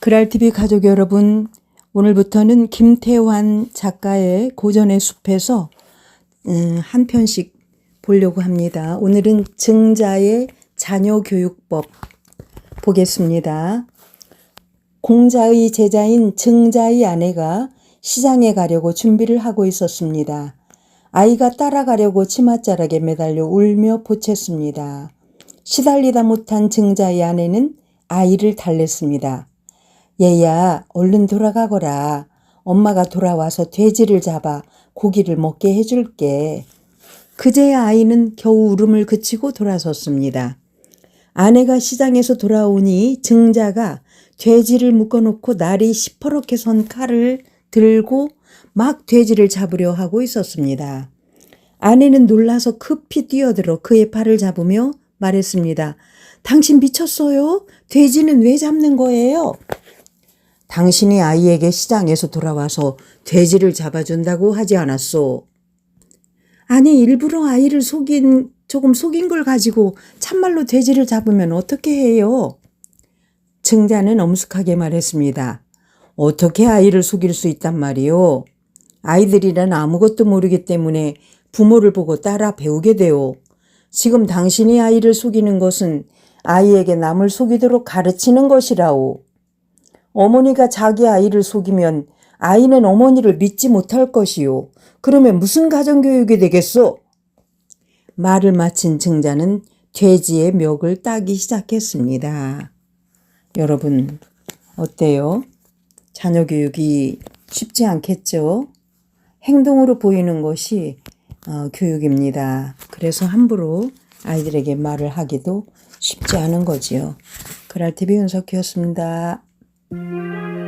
그랄TV 가족 여러분, 오늘부터는 김태환 작가의 고전의 숲에서 음, 한 편씩 보려고 합니다. 오늘은 증자의 자녀교육법 보겠습니다. 공자의 제자인 증자의 아내가 시장에 가려고 준비를 하고 있었습니다. 아이가 따라가려고 치맛자락에 매달려 울며 보챘습니다. 시달리다 못한 증자의 아내는 아이를 달랬습니다. 얘야, 얼른 돌아가거라. 엄마가 돌아와서 돼지를 잡아 고기를 먹게 해줄게. 그제야 아이는 겨우 울음을 그치고 돌아섰습니다. 아내가 시장에서 돌아오니 증자가 돼지를 묶어놓고 날이 시퍼렇게 선 칼을 들고 막 돼지를 잡으려 하고 있었습니다. 아내는 놀라서 급히 뛰어들어 그의 팔을 잡으며 말했습니다. 당신 미쳤어요? 돼지는 왜 잡는 거예요? 당신이 아이에게 시장에서 돌아와서 돼지를 잡아준다고 하지 않았소. 아니, 일부러 아이를 속인, 조금 속인 걸 가지고 참말로 돼지를 잡으면 어떻게 해요? 증자는 엄숙하게 말했습니다. 어떻게 아이를 속일 수 있단 말이오? 아이들이란 아무것도 모르기 때문에 부모를 보고 따라 배우게 돼요. 지금 당신이 아이를 속이는 것은 아이에게 남을 속이도록 가르치는 것이라오. 어머니가 자기 아이를 속이면 아이는 어머니를 믿지 못할 것이요. 그러면 무슨 가정교육이 되겠소? 말을 마친 증자는 돼지의 멱을 따기 시작했습니다. 여러분, 어때요? 자녀 교육이 쉽지 않겠죠? 행동으로 보이는 것이 어, 교육입니다. 그래서 함부로 아이들에게 말을 하기도 쉽지 않은 거지요. 그랄TV 윤석희였습니다. Música